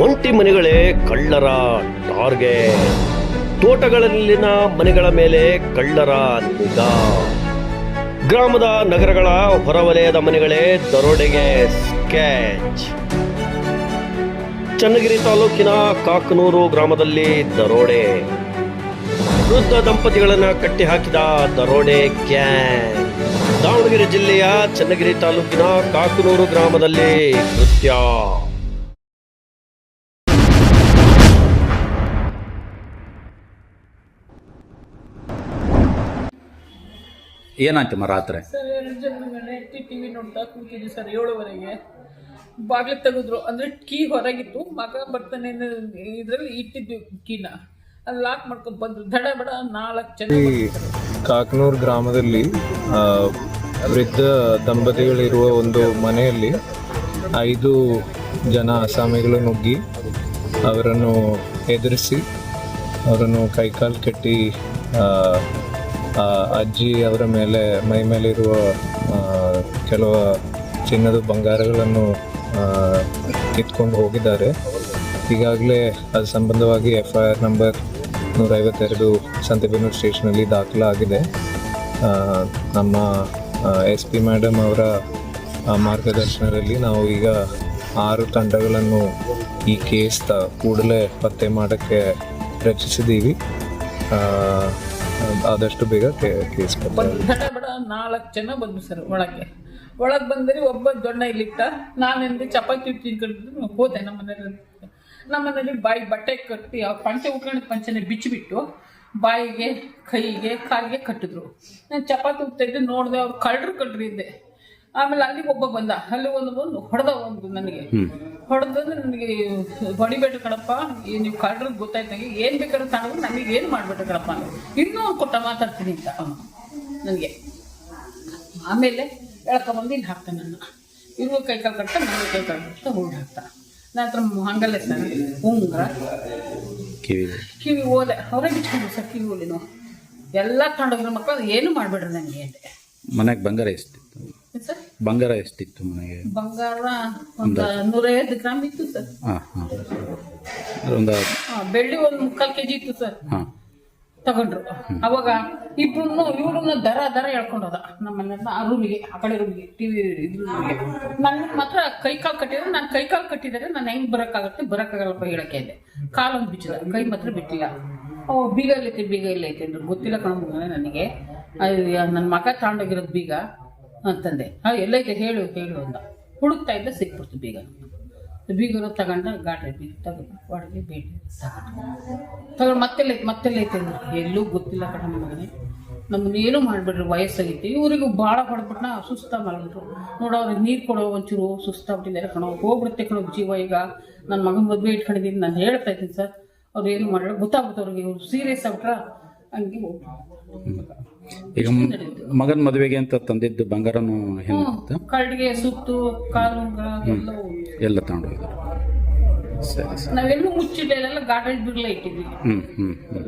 ಒಂಟಿ ಮನೆಗಳೇ ಕಳ್ಳರ ಟಾರ್ಗೆಟ್. ತೋಟಗಳಲ್ಲಿನ ಮನೆಗಳ ಮೇಲೆ ಕಳ್ಳರ ನಿಗಾ. ಗ್ರಾಮದ ನಗರಗಳ ಹೊರವಲಯದ ಮನೆಗಳೇ ದರೋಡೆಗೆ ಸ್ಕೆಚ್. ಚನ್ನಗಿರಿ ತಾಲೂಕಿನ ಕಾಕನೂರು ಗ್ರಾಮದಲ್ಲಿ ದರೋಡೆ. ವೃದ್ಧ ದಂಪತಿಗಳನ್ನು ಕಟ್ಟಿ ಹಾಕಿದ ದರೋಡೆ ಗ್ಯಾಂಗ್. ದಾವಣಗೆರೆ ಜಿಲ್ಲೆಯ ಚನ್ನಗಿರಿ ತಾಲೂಕಿನ ಕಾಕನೂರು ಗ್ರಾಮದಲ್ಲಿ ಕೃತ್ಯ. ಏನಾಯ್ತಮ್ಮ ರಾತ್ರಿ ಸರ್ ಎರಡು ಜನ ಮನೆ ಟಿ ವಿ ನೋಡ್ತಾ ಕೂತಿದ್ವಿ ಸರ್ ಏಳುವರೆಗೆ. ಬಾಗಿಲು ತೆಗೆದ್ರು. ಅಂದ್ರೆ ಕೀ ಹೊರಗಿತ್ತು. ಮಗ ಬರ್ತಾನೆ ಇದ್ರಲ್ಲಿ ಇಟ್ಟಿದ್ವಿ ಕೀನ. ಅಲ್ಲಿ ಲಾಕ್ ಮಾಡ್ಕೊಂಡು ಬಂದ್ರು. ದಡ ಬಡ ನಾಲ್ಕು ಜನ ಕಾಕನೂರ್ ಕಾಕನೂರು ಗ್ರಾಮದಲ್ಲಿ ಆ, ವೃದ್ಧ ದಂಪತಿಗಳಿರುವ ಒಂದು ಮನೆಯಲ್ಲಿ ಐದು ಜನ ಅಸಾಮಿಗಳು ನುಗ್ಗಿ ಅವರನ್ನು ಎದುರಿಸಿ ಅವರನ್ನು ಕೈಕಾಲು ಕಟ್ಟಿ ಆ ಅಜ್ಜಿ ಅವರ ಮೇಲೆ, ಮೈ ಮೇಲಿರುವ ಕೆಲವು ಚಿನ್ನದ ಬಂಗಾರಗಳನ್ನು ಕಿತ್ಕೊಂಡು ಹೋಗಿದ್ದಾರೆ. ಈಗಾಗಲೇ ಅದು ಸಂಬಂಧವಾಗಿ ಎಫ್ ಐ ಆರ್ ನಂಬರ್ ನೂರೈವತ್ತೆರಡು ಸಂತೆಬೆನ್ನೂರು ಸ್ಟೇಷನಲ್ಲಿ ದಾಖಲಾಗಿದೆ. ನಮ್ಮ ಎಸ್ ಪಿ ಮೇಡಮ್ ಅವರ ಮಾರ್ಗದರ್ಶನದಲ್ಲಿ ನಾವು ಈಗ ಆರು ತಂಡಗಳನ್ನು ಈ ಕೇಸ್ ತ ಕೂಡಲೇ ಪತ್ತೆ ಮಾಡೋಕ್ಕೆ ರಚಿಸಿದ್ದೀವಿ. ಆದಷ್ಟು ಬೇಗ ಕೇಸ್ ಬಡ ನಾಲ್ಕು ಜನ ಬಂದ್ರು ಸರ್ ಒಳಗೆ. ಒಳಗೆ ಬಂದರೆ ಒಬ್ಬ ದೊಣ್ಣ ಇಲ್ಲಿಟ್ಟ. ನಾನೇನು ಚಪಾತಿ ತಿನ್ಕೊಂಡು ಹೋದೆ ನಮ್ಮ ಮನೇಲಿ. ನಮ್ಮ ಮನೇಲಿ ಬಾಯಿ ಬಟ್ಟೆ ಕಟ್ಟಿ, ಆ ಪಂಚೆ ಉಟ್ಕೊಂಡು ಪಂಚೆನೆ ಬಿಚ್ಚಿಬಿಟ್ಟು ಬಾಯಿಗೆ, ಕೈಗೆ, ಕಾಲಿಗೆ ಕಟ್ಟಿದ್ರು. ನಾನು ಚಪಾತಿ ಉಗ್ತಾ ಇದ್ದೆ, ನೋಡಿದೆ ಅವ್ರು ಕಳ್ಳರು ಕಟ್ರಿ ಇದ್ದೆ. ಆಮೇಲೆ ಅಲ್ಲಿ ಒಬ್ಬ ಬಂದ. ಅಲ್ಲಿ ಒಂದು ಬಂದು ಹೊಡೆದ ಒಂದು ನನಗೆ. ಹೊಡೆದಂದ್ರೆ ನನಗೆ ಹೊಡಿಬೇಡ ಕಣಪ್ಪ. ಈ ನೀವು ಕಳ್ಳರು ಗೊತ್ತಾಯ್ತಂಗೆ ಏನ್ ಬೇಕಾದ್ರೂ ತಾಣ ನನಗೆ ಏನು ಮಾಡ್ಬೇಡ ಕಣಪ್ಪ. ಇನ್ನೂ ಒಂದು ಕೊಟ್ಟ ಮಾತಾಡ್ತೀನಿ ಅಂತ ಅವನು ನನಗೆ. ಆಮೇಲೆ ಎಳ್ಕೊಂಬಂದು ಇಲ್ಲಿ ಹಾಕ್ತಾನೆ ನನ್ನ. ಇವ್ರಿಗೂ ಕೈ ಕಾಲು ಕಟ್ಟ ನನಗೆ ಕೈ ಕಾಲು ಕಟ್ಟ ಹೋಗಿ ಹಾಕ್ತಾ ನನ್ನ ಹತ್ರ ಹಂಗಲ್ಲೇ ಸರ್. ಉಂಗ್ರ. ಕಿವಿ. ಕಿವಿ ಓದೆ ಅವರೇ ಬಿಚ್ಕೊಂಡು ಸರ್ ಕಿವಿ ಓಲಿನ. ಎಲ್ಲ ತಾಂಡೋಗಿರೋ ಮಕ್ಕಳು ಏನು ಮಾಡ್ಬೇಡ್ರಿ ನನಗೆ ಮನೆಗೆ ಬಂಗಾರ ಎಷ್ಟಿತ್ತು ಸರ್? ಬಂಗಾರ ಎಷ್ಟಿತ್ತು ಮನೆಗೆ? ಬಂಗಾರ ಒಂದು ನೂರೈವತ್ತು ಗ್ರಾಮ್ ಇತ್ತು ಸರ್. ಹಾಂ ಹಾಂ. ಒಂದು ಬೆಳ್ಳಿ ಒಂದು ಮುಕ್ಕಾಲು ಕೆಜಿ ಇತ್ತು ಸರ್. ಹಾಂ. ತಗೊಂಡ್ರು. ಅವಾಗ ಇಬ್ರು ಇವ್ರನ್ನ ದರ ದರ ಹೇಳ್ಕೊಂಡೋದ ನಮ್ಮ ಮನೆಯವ್ರನ್ನ ಆ ರೂಮಿಗೆ ಆ ಕಡೆ ರೂಮಿಗೆ ಟಿವಿ ಇದ್ರ ನನ್ಗೆ ಮಾತ್ರ ಕೈ ಕಾಲು ಕಟ್ಟಿದ್ರೆ ನಾನು ಕೈ ಕಾಲು ಕಟ್ಟಿದರೆ ನಾನು ಹೆಂಗ್ ಬರೋಕ್ಕಾಗತ್ತೆ ಬರೋಕ್ಕಾಗಲ್ಲಪ್ಪ ಹೇಳಕ್ಕೆ ಇದೆ ಕಾಲೊಂದು ಬಿಚ್ಚಿದ ಕೈ ಮಾತ್ರ ಬಿಟ್ಟಿಲ್ಲ. ಓ ಬೀಗ ಎಲ್ಲೈತೆ ಬೀಗ ಎಲ್ಲೈತೆ ಅಂದ್ರೆ. ಗೊತ್ತಿಲ್ಲ ಕಣ ನನಗೆ. ನನ್ನ ಮಗ ತಗೊಂಡೋಗಿರೋದು ಬೀಗ. ಅಂತಂದೆ. ಹಾ, ಎಲ್ಲೈತೆ ಹೇಳು ಹೇಳು ಅಂದ ಹುಡುಕ್ತಾ ಇದ್ದ ಸಿಕ್ಬಿಡ್ತು ಬೀಗ. ಬೀಗರು ತಗೊಂಡ ಗಾಡಿ ಬೀಗ ತಗೊಂಡು ಒಳಗೆ ಬೇಟಿ ತಗೊಂಡು. ತಗೊಂಡು ಮತ್ತೆಲ್ಲ ಮತ್ತೆಲ್ಲ ಐತೆ ಎಲ್ಲೂ ಗೊತ್ತಿಲ್ಲ ಕಣ ಮಗನೇ. ನಮ್ಮನ್ನ ಏನು ಮಾಡಿಬಿಡ್ರಿ, ವಯಸ್ಸಾಗಿತ್ತು. ಇವರಿಗೂ ಭಾಳ ಹೊಡೆದ್ಬಿಟ್ನ ಸುಸ್ತ ಮಾಡಿಬಿಟ್ರು. ನೋಡು, ಅವ್ರಿಗೆ ನೀರು ಕೊಡೋ ಒಂಚೂರು ಸುಸ್ತಾಗ್ಬಿಟ್ಟಿದ್ದಾರೆ ಕಣೋ. ಹೋಗ್ಬಿಡುತ್ತೆ ಕಣೋ ಜೀವ ಈಗ. ನನ್ನ ಮಗನ ಮದುವೆ ಇಟ್ಕೊಂಡಿದ್ದೀನಿ, ನಾನು ಹೇಳ್ತಾ ಇದ್ದೀನಿ ಸರ್. ಅವ್ರು ಏನು ಮಾಡಿದ್ರೆ ಗೊತ್ತಾಗ್ಬಿಟ್ಟು ಅವ್ರಿಗೆ. ಇವ್ರು ಸೀರಿಯಸ್ ಆಗ್ಬಿಟ್ರ? ಹಂಗೆ ಹೋಗ್ಬಿಟ್ರು. ಈಗ ಮಗನ ಮದುವೆಗೆ ಅಂತ ತಂದಿದ್ದು ಬಂಗಾರನು ಹೆಂಗಿತ್ತು ಕರಡಿಗೆ ಸುತ್ತು ಕಾಲು ಉಂಗುರ ಎಲ್ಲ ತಗೊಂಡು ತಗೊಂಡೋಗಿದ್ದಾರೆ ಸರಿ ಸರ್. ನಾವೆಲ್ಲೂ ಮುಚ್ಚಿಟ್ಟೆಲ್ಲ ಗಾರ್ಡನ್ ಬಿರ್ಲೇ ಇಟ್ಟಿದ್ವಿ. ಹ್ಞೂ ಹ್ಞೂ ಹ್ಞೂ